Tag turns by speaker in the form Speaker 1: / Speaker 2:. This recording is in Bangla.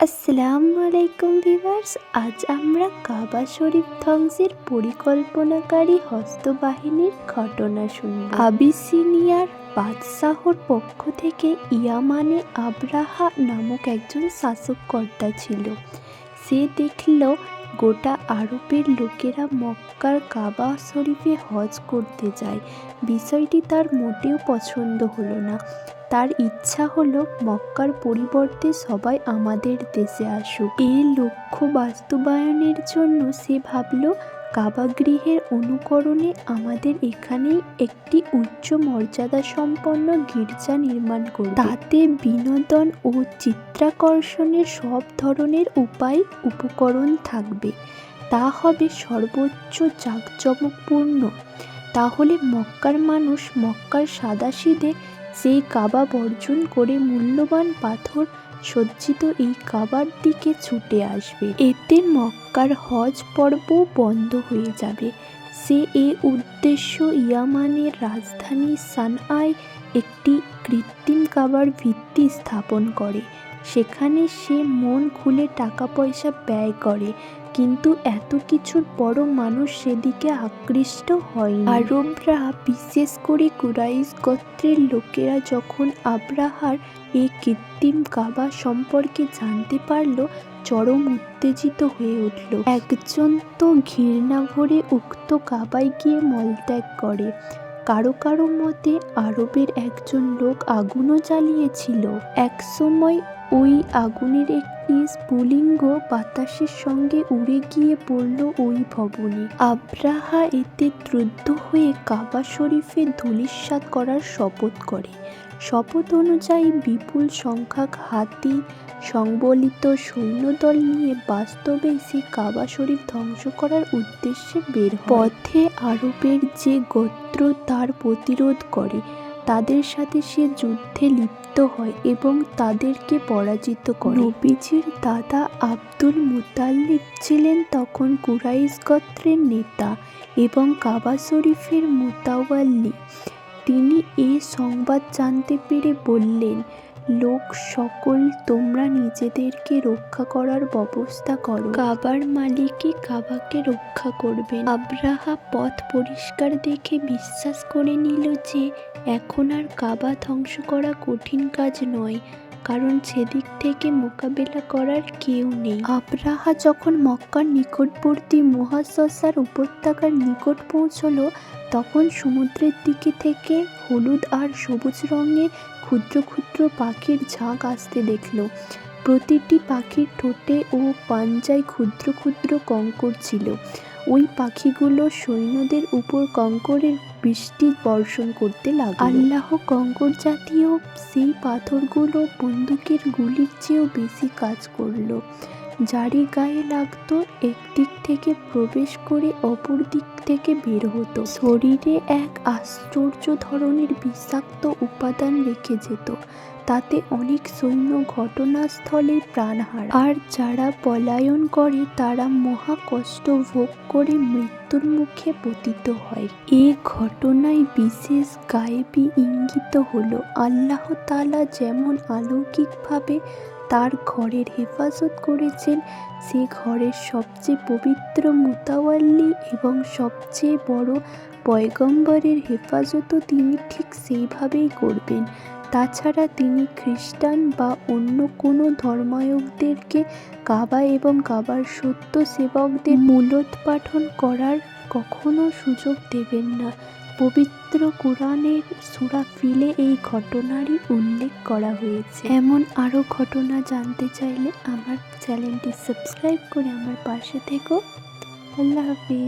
Speaker 1: আসসালামু আলাইকুম ভিভার্স আজ আমরা কাবা শরীফ ধ্বংসের পরিকল্পনাকারী হস্তবাহিনীর ঘটনা শুনি আবিসিনিয়ার বাদশাহর পক্ষ থেকে ইয়ামানে আব্রাহা নামক একজন শাসককর্তা ছিল। সে দেখল গোটা আরবের লোকেরা মক্কার কাবা শরীফে হজ করতে যায়। বিষয়টি তার মোটেও পছন্দ হলো না। তার ইচ্ছা হলো, মক্কার পরিবর্তে সবাই আমাদের দেশে আসুক। এই লক্ষ্য বাস্তবায়নের জন্য সে ভাবল কাবাগৃহের অনুকরণে আমাদের এখানেই একটি উচ্চ মর্যাদা সম্পন্ন গির্জা নির্মাণ করব। তাতে বিনোদন ও চিত্রাকর্ষণের সব ধরনের উপায় উপকরণ থাকবে। তা হবে সর্বোচ্চ জাঁকজমকপূর্ণ। তাহলে মক্কার মানুষ মক্কার সাদাসিধে সেই কাবা বর্জন করে মূল্যবান পাথর সজ্জিত এই কাবার দিকে ছুটে আসবে। এতে মক্কার হজ পর্ব বন্ধ হয়ে যাবে। সে এ উদ্দেশ্য ইয়ামানের রাজধানী সানআয় একটি কৃত্রিম কাবার ভিত্তি স্থাপন করে। সেখানে সে মন খুলে টাকা পয়সা ব্যয় করে। কিন্তু এত কিছুর পরও মানুষ সেদিকে আকৃষ্ট হয় আরবরা বিশেষ করে কুরাইশ গোত্রের লোকেরা যখন আব্রাহার এই কৃত্রিম কাবা সম্পর্কে জানতে পারল, চরম উত্তেজিত হয়ে উঠল। একজন তো ঘৃণা ভরে উক্ত কাবায় গিয়ে মলত্যাগ করে। কারও কারও মতে আরবের একজন লোক আগুনও জ্বালিয়েছিল। একসময় ওই আগুনের একটি স্ফুলিঙ্গ বাতাসের সঙ্গে উড়ে গিয়ে পড়ল ওই ভবনে। আব্রাহা এতে ত্রুদ্ধ হয়ে কাবা শরীফে ধূলিসাৎ করার শপথ করে। শপথ অনুযায়ী বিপুল সংখ্যক হাতি সংবলিত সৈন্যদল নিয়ে বাস্তবে সে কাবা শরীফ ধ্বংস করার উদ্দেশ্যে বের পথে আরবের যে গোত্র তার প্রতিরোধ করে, তাদের সাথে সে যুদ্ধে লিপ্ত হয় এবং তাদেরকে পরাজিত করে। নবীজির দাদা আব্দুল মুতাল্লিব ছিলেন তখন কুরাইশ গোত্রের নেতা এবং কাবা শরীফের মুতাওয়াল্লি। তিনি এই সংবাদ জানতে পেরে বললেন লোক সকল, তোমরা নিজেদেরকে রক্ষা করার ব্যবস্থা করো। কাবার মালিকই কাবাকে রক্ষা করবেন। আব্রাহা পথ পরিষ্কার দেখে বিশ্বাস করে নিল যে, এখন আর কাবা ধ্বংস করা কঠিন কাজ নয়, কারণ সেদিক থেকে মোকাবেলা করার কেউ নেই। আব্রাহা যখন মক্কার নিকটবর্তী মহাশসার উপত্যকার নিকট পৌঁছলো তখন সমুদ্রের দিকে থেকে হলুদ আর সবুজ রঙের ক্ষুদ্র ক্ষুদ্র পাখির ঝাঁক আসতে দেখল। প্রতিটি পাখির ঠোঁটে ও পাঞ্জায় ক্ষুদ্র ক্ষুদ্র কঙ্কর ছিল। ওই পাখিগুলো সৈন্যদের উপর কঙ্করের বৃষ্টি বর্ষণ করতে লাগল। আল্লাহ কঙ্কর জাতীয় সেই পাথরগুলো বন্দুকের গুলির চেয়েও বেশি কাজ করল। যারই গায়ে লাগতো, একদিক থেকে প্রবেশ করে অপর দিক থেকে বের হতো। শরীরে এক আশ্চর্য ধরনের বিষাক্ত উপাদান রেখে যেত। তাতে অনেক সৈন্য ঘটনাস্থলে প্রাণ হারায়। আর যারা পলায়ন করে, তারা মহা কষ্ট ভোগ করে মৃত্যুর মুখে পতিত হয়। এ ঘটনায় বিশেষ গায়েবী ইঙ্গিত হলো, আল্লাহ তালা যেমন অলৌকিকভাবে তার ঘরের হেফাজত করেছেন সে ঘরের সবচেয়ে পবিত্র মুতাওয়াল্লি এবং সবচেয়ে বড় পয়গম্বরের হেফাজতও তিনি ঠিক সেইভাবেই করবেন। তাছাড়া তিনি খ্রিস্টান বা অন্য কোনো ধর্মায়কদেরকে কাবা এবং কাবার সত্য সেবকদের মূলোৎপাটন করার কখনো সুযোগ দেবেন না। পবিত্র কোরআনের সুরা ফিলে এই ঘটনারই উল্লেখ করা হয়েছে। এমন আরও ঘটনা জানতে চাইলে আমার চ্যানেলটি সাবস্ক্রাইব করে আমার পাশে থেকো। আল্লাহ হাফিজ।